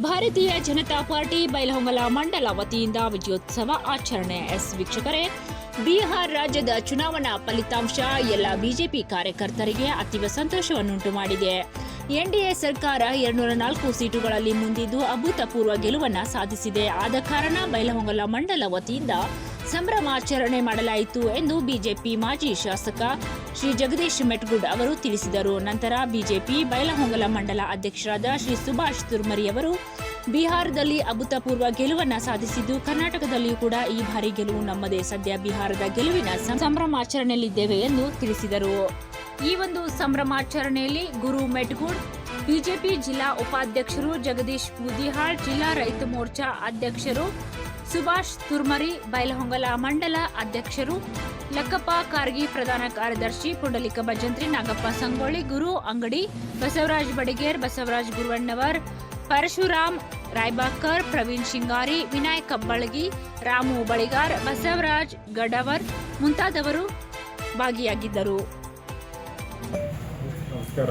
ಭಾರತೀಯ ಜನತಾ ಪಾರ್ಟಿ ಬೈಲಹೊಂಗಲ ಮಂಡಲ ವತಿಯಿಂದ ವಿಜಯೋತ್ಸವ ಆಚರಣೆ. ಎಸ್ ವೀಕ್ಷಕರೇ, ಬಿಹಾರ್ ರಾಜ್ಯದ ಚುನಾವಣಾ ಫಲಿತಾಂಶ ಎಲ್ಲ ಬಿಜೆಪಿ ಕಾರ್ಯಕರ್ತರಿಗೆ ಅತೀವ ಸಂತೋಷವನ್ನುಂಟು ಮಾಡಿದೆ. ಎನ್ಡಿಎ ಸರ್ಕಾರ ಎರಡ್ನೂರ ನಾಲ್ಕು ಸೀಟುಗಳಲ್ಲಿ ಮುಂದಿದ್ದು ಅಭೂತಪೂರ್ವ ಗೆಲುವನ್ನ ಸಾಧಿಸಿದೆ. ಆದ ಕಾರಣ ಬೈಲಹೊಂಗಲ ಮಂಡಲ ವತಿಯಿಂದ ಸಂಭ್ರಮಾಚರಣೆ ಮಾಡಲಾಯಿತು ಎಂದು ಬಿಜೆಪಿ ಮಾಜಿ ಶಾಸಕ ಶ್ರೀ ಜಗದೀಶ್ ಮೆಟ್ಗುಡ್ ಅವರು ತಿಳಿಸಿದರು. ನಂತರ ಬಿಜೆಪಿ ಬೈಲಹೊಂಗಲ ಮಂಡಲ ಅಧ್ಯಕ್ಷರಾದ ಶ್ರೀ ಸುಭಾಷ್ ತುರ್ಮರಿ ಅವರು ಬಿಹಾರದಲ್ಲಿ ಅಭೂತಪೂರ್ವ ಗೆಲುವನ್ನ ಸಾಧಿಸಿದ್ದು ಕರ್ನಾಟಕದಲ್ಲಿಯೂ ಕೂಡ ಈ ಬಾರಿ ಗೆಲುವು ನಮ್ಮದೇ. ಸದ್ಯ ಬಿಹಾರದ ಗೆಲುವಿನ ಸಂಭ್ರಮಾಚರಣೆಯಲ್ಲಿದ್ದೇವೆ ಎಂದು ತಿಳಿಸಿದರು. ಈ ಒಂದು ಸಂಭ್ರಮಾಚರಣೆಯಲ್ಲಿ ಗುರು ಮೆಟ್ಗುಡ್, ಬಿಜೆಪಿ ಜಿಲ್ಲಾ ಉಪಾಧ್ಯಕ್ಷರು ಜಗದೀಶ್ ಬೂದಿಹಾಳ್, ಜಿಲ್ಲಾ ರೈತ ಮೋರ್ಚಾ ಅಧ್ಯಕ್ಷರು ಸುಭಾಷ್ ತುರ್ಮರಿ, ಬೈಲಹೊಂಗಲ ಮಂಡಲ ಅಧ್ಯಕ್ಷರು, ಲಕ್ಕಪ್ಪ ಕಾರ್ಗಿ ಪ್ರಧಾನ ಕಾರ್ಯದರ್ಶಿ, ಪುಂಡಲಿಕ ಭಜಂತ್ರಿ ನಾಗಪ್ಪ ಸಂಗೋಳಿ ಗುರು ಅಂಗಡಿ, ಬಸವರಾಜ್ ಬಡಿಗೇರ್, ಬಸವರಾಜ್ ಗುರುವಣ್ಣವರ್, ಪರಶುರಾಮ್ ರಾಯ್ಬಾಕರ್, ಪ್ರವೀಣ್ ಶಿಂಗಾರಿ, ವಿನಾಯಕ ಕಬ್ಬಳಗಿ ರಾಮು ಬಳಿಗಾರ್, ಬಸವರಾಜ್ ಗಡವರ್ ಮುಂತಾದವರು ಭಾಗಿಯಾಗಿದ್ದರು. ನಮಸ್ಕಾರ.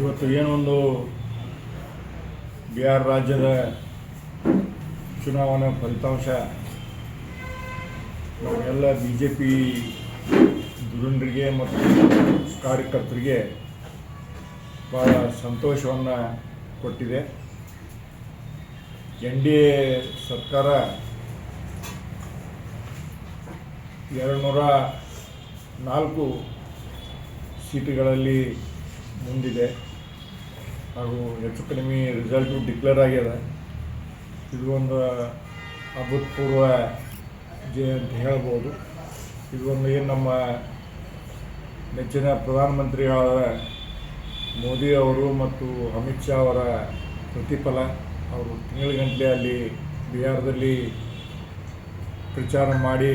ಇವತ್ತು ಏನೊಂದು ಬಿಹಾರ್ ರಾಜ್ಯದ ಚುನಾವಣಾ ಫಲಿತಾಂಶ? ನಮಗೆಲ್ಲ ಬಿ ಜೆ ಪಿ ಧುರೀಣರಿಗೆ ಮತ್ತು ಕಾರ್ಯಕರ್ತರಿಗೆ ಭಾಳ ಸಂತೋಷವನ್ನು ಕೊಟ್ಟಿದೆ. ಎನ್ ಡಿ ಎ ಸರ್ಕಾರ ಎರಡು ನೂರ ನಾಲ್ಕು ಸೀಟುಗಳಲ್ಲಿ ಮುಂದಿದೆ. ಹಾಗೂ ಹೆಚ್ಚು ಕಡಿಮೆ ರಿಸಲ್ಟು ಡಿಕ್ಲೇರ್ ಆಗ್ಯದ ಇದು ಒಂದು ಅಭೂತಪೂರ್ವ ಜಯ ಅಂತ ಹೇಳ್ಬೋದು. ಇದು ಒಂದು ಏನು ನಮ್ಮ ನೆಚ್ಚಿನ ಪ್ರಧಾನಮಂತ್ರಿಗಳಾದ ಮೋದಿ ಅವರು ಮತ್ತು ಅಮಿತ್ ಶಾ ಅವರ ಪ್ರತಿಫಲ. ಅವರು ತಿಂಗಳ ಅಲ್ಲಿ ಬಿಹಾರದಲ್ಲಿ ಪ್ರಚಾರ ಮಾಡಿ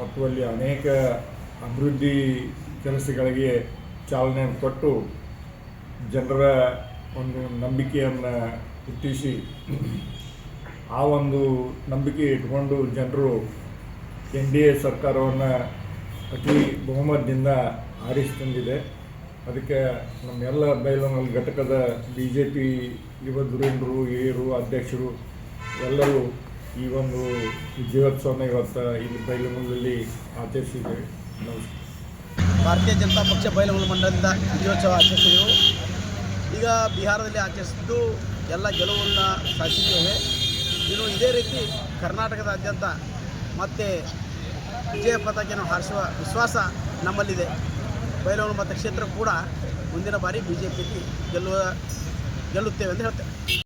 ಮತ್ತು ಅಲ್ಲಿ ಅನೇಕ ಅಭಿವೃದ್ಧಿ ಕೆಲಸಗಳಿಗೆ ಚಾಲನೆ ಕೊಟ್ಟು ಜನರ ಒಂದು ನಂಬಿಕೆಯನ್ನು ಹುಟ್ಟಿಸಿ ಆ ಒಂದು ನಂಬಿಕೆ ಇಟ್ಕೊಂಡು ಜನರು ಎನ್ ಡಿ ಎ ಸರ್ಕಾರವನ್ನು ಅತಿ ಬಹುಮತದಿಂದ ಆರಿಸಿ ತಂದಿದೆ. ಅದಕ್ಕೆ ನಮ್ಮೆಲ್ಲ ಬೈಲೊಂಗಲ್ ಘಟಕದ ಬಿ ಜೆ ಪಿ ಯುವ ಧುರೀಣರು ಹಿರಿಯರು, ಅಧ್ಯಕ್ಷರು ಎಲ್ಲರೂ ಈ ಒಂದು ವಿಜಯೋತ್ಸವನ ಇವತ್ತು ಇಲ್ಲಿ ಬೈಲೊಂಗಲದಲ್ಲಿ ಆಚರಿಸಿದ್ದೇವೆ. ನಮಸ್ಕಾರ. ಭಾರತೀಯ ಜನತಾ ಪಕ್ಷ ಬಯಲುಮೂಲ ಮಂಡಲದಿಂದ ವಿಜಯೋತ್ಸವ ಆಚರಿಸಿದೆವು. ಈಗ ಬಿಹಾರದಲ್ಲಿ ಆಚರಿಸಿದ್ದು ಎಲ್ಲ ಗೆಲುವನ್ನು ಸಾಧಿಸಿದ್ದೇವೆ. ಇನ್ನು ಇದೇ ರೀತಿ ಕರ್ನಾಟಕದಾದ್ಯಂತ ಮತ್ತೆ ವಿಜಯ ಪತಾಕೆಯನ್ನು ಹಾರಿಸುವ ವಿಶ್ವಾಸ ನಮ್ಮಲ್ಲಿದೆ. ಬಯಲುಮೂಲ ಮತಕ್ಷೇತ್ರ ಕೂಡ ಮುಂದಿನ ಬಾರಿ ಬಿ ಗೆಲ್ಲುವ ಗೆಲ್ಲುತ್ತೇವೆ ಅಂತ ಹೇಳ್ತೇವೆ